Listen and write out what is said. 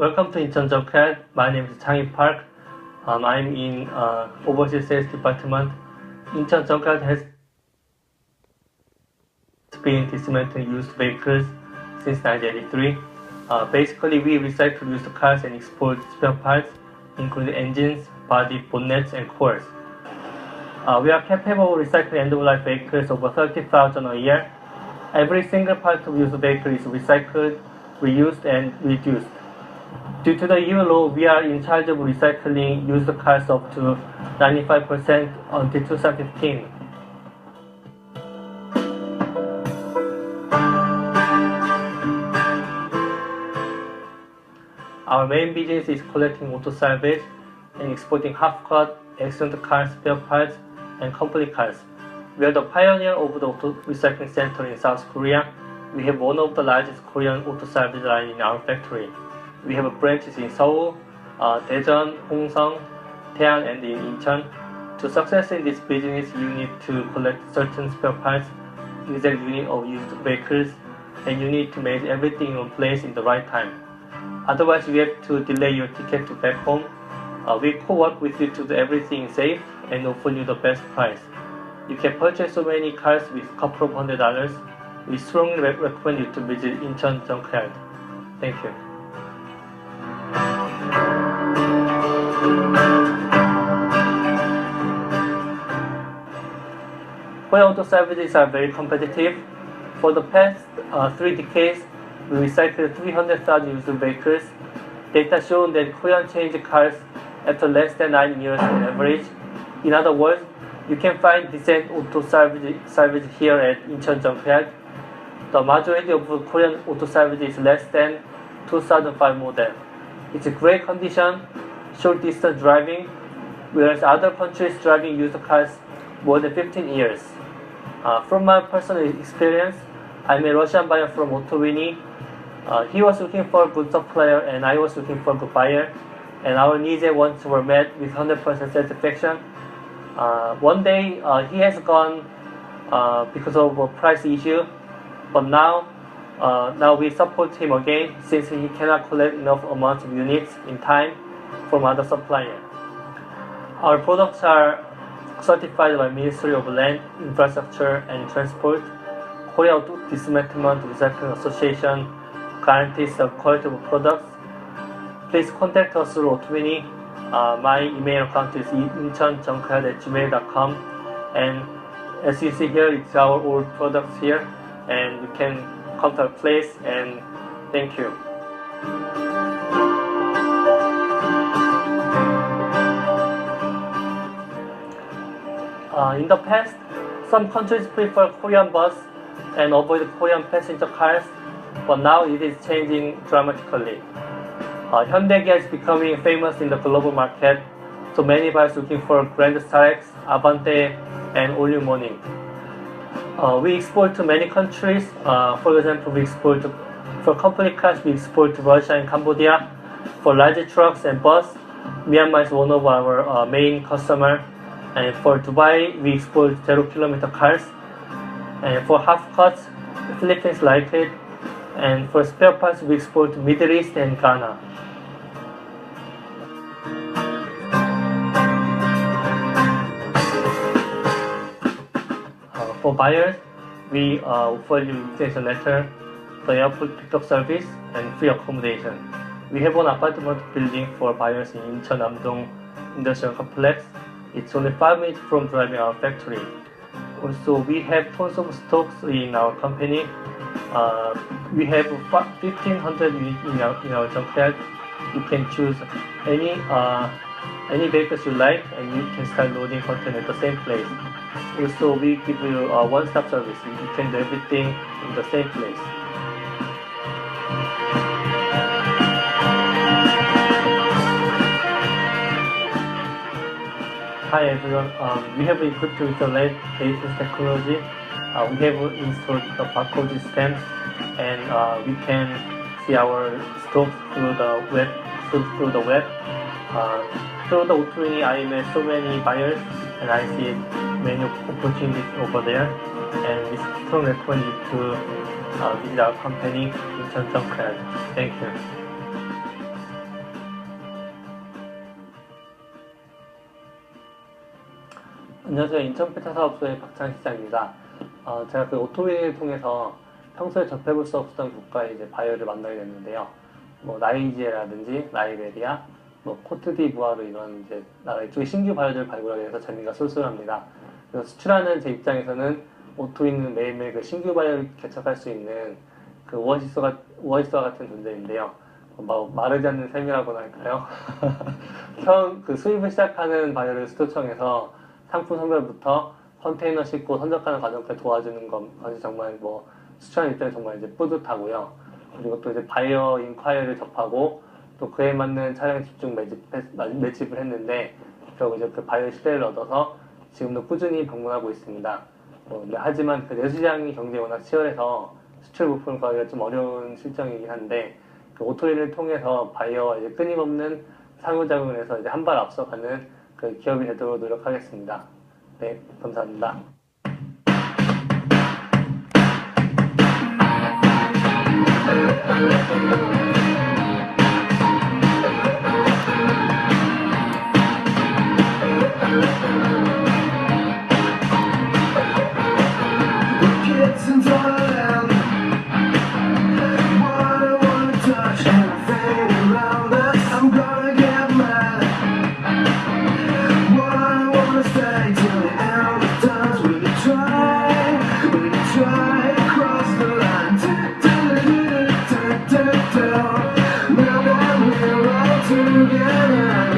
Welcome to Incheon Junkyard. My name is Changi Park. Um, I'm in uh, overseas sales department. Incheon Junkyard has been dismantling used vehicles since 1983. Uh, basically, we recycle used cars and export spare parts, including engines, body, bonnets, and cores. Uh, we are capable of recycling end-of-life vehicles over 30,000 a year. Every single part of used vehicle is recycled, reused, and reduced. Due to the EU law, we are in charge of recycling used cars up to 95% until 2015. Our main business is collecting auto salvage and exporting half-cut, accident car spare parts and complete cars. We are the pioneer of the auto recycling center in South Korea. We have one of the largest Korean auto salvage line in our factory. We have branches in Seoul, uh, Daejeon, Hongseong, Daean, and in Incheon. To success in this business, you need to collect certain spare parts, exact unit of used vehicles, and you need to make everything in place in the right time. Otherwise, we have to delay your ticket to back home. Uh, we co-work with you to do everything safe and offer you the best price. You can purchase so many cars with a couple of hundred dollars. We strongly recommend you to visit Incheon Junkyard. Thank you. Korean auto services are very competitive. For the past uh, three decades, we recycled 300,000 used vehicles. Data show that Korean change cars after less than 9 years on average. In other words, you can find decent auto salvage, salvage here at Incheon Junkyard. The majority of Korean auto salvage is less than 2005 model. It's a great condition, short distance driving, whereas other countries driving used cars more than 15 years. Uh, from my personal experience, I'm a Russian buyer from Autovini. Uh, he was looking for a good supplier and I was looking for a good buyer. And our needs and wants were met with 100% satisfaction. Uh, one day uh, he has gone uh, because of a price issue, but now uh, now we support him again since he cannot collect enough amount of units in time from other supplier. Our products are certified by Ministry of Land, Infrastructure and Transport, Korea Auto Dismantlement Recycling Association guarantees the quality of products. Please contact us through Autovini. Uh, my email account is incheonjunkyard at gmail.com and as you see here, it's our old products here and you can come to place and thank you. Uh, in the past, some countries prefer Korean bus and avoid Korean passenger cars, but now it is changing dramatically. Uh, Hyundai is becoming famous in the global market, so many buyers looking for Grand Starex, Avante, and All Morning. Uh, we export to many countries. Uh, for example, we export to, for company cars, we export to Russia and Cambodia. For larger trucks and bus, Myanmar is one of our uh, main customer. And for Dubai, we export zero kilometer cars. And for half cuts, Philippines like it. And for spare parts, we export Middle East and Ghana. Uh, for buyers, we uh, offer you invitation letter, the airport pickup service, and free accommodation. We have an apartment building for buyers in Incheon Namdong Industrial Complex. It's only 5 minutes from driving our factory. Also, we have tons of stocks in our company. Uh, we have 1500 units in our, in our junkyard. You can choose any uh, any vehicles you like and you can start loading content at the same place. Also, we give you a one-stop service. You can do everything in the same place. Hi everyone, um, we have equipped with the latest technology. Uh, we have installed the barcode stamp and uh, we can see our stocks through the web, through, through the web. Uh, through the Autovini, I met so many buyers and I see many opportunities over there. And we strongly recommend you to uh, visit our company in Cheonjeong Thank you. 안녕하세요. 인천 폐차 사업소의 박찬 시장입니다. 어, 제가 그 오토웨이를 통해서 평소에 접해볼 수 없었던 국가의 이제 바이오를 만나게 됐는데요. 뭐 나이지리아라든지 라이베리아, 뭐 코트디부아르 이런 이제 나라 이쪽에 신규 바이오를 발굴하게 돼서 재미가 쏠쏠합니다. 그래서 수출하는 제 입장에서는 오토이는 매일매일 그 신규 바이오를 개척할 수 있는 그 오아시스와 오아시스와 같은 존재인데요. 어, 마, 마르지 않는 셈이라고나 할까요? 처음 그 수입을 시작하는 바이오를 수도청에서 상품 선별부터 컨테이너 싣고 선적하는 과정까지 도와주는 것, 것이 정말 뭐 수출하는 입장에 정말 이제 뿌듯하고요. 그리고 또 이제 바이어 인콰이어를 접하고 또 그에 맞는 차량 집중 매집, 매집을 했는데 결국 이제 그 바이오 시대를 얻어서 지금도 꾸준히 방문하고 있습니다. 뭐, 근데 하지만 그 내수시장이 경쟁이 워낙 치열해서 수출 부품을 구하기가 좀 어려운 실정이긴 한데 그 오토리를 통해서 바이어와 이제 끊임없는 상호작용을 해서 이제 한 발 앞서가는 그 기업이 되도록 노력하겠습니다. 네, 감사합니다. together.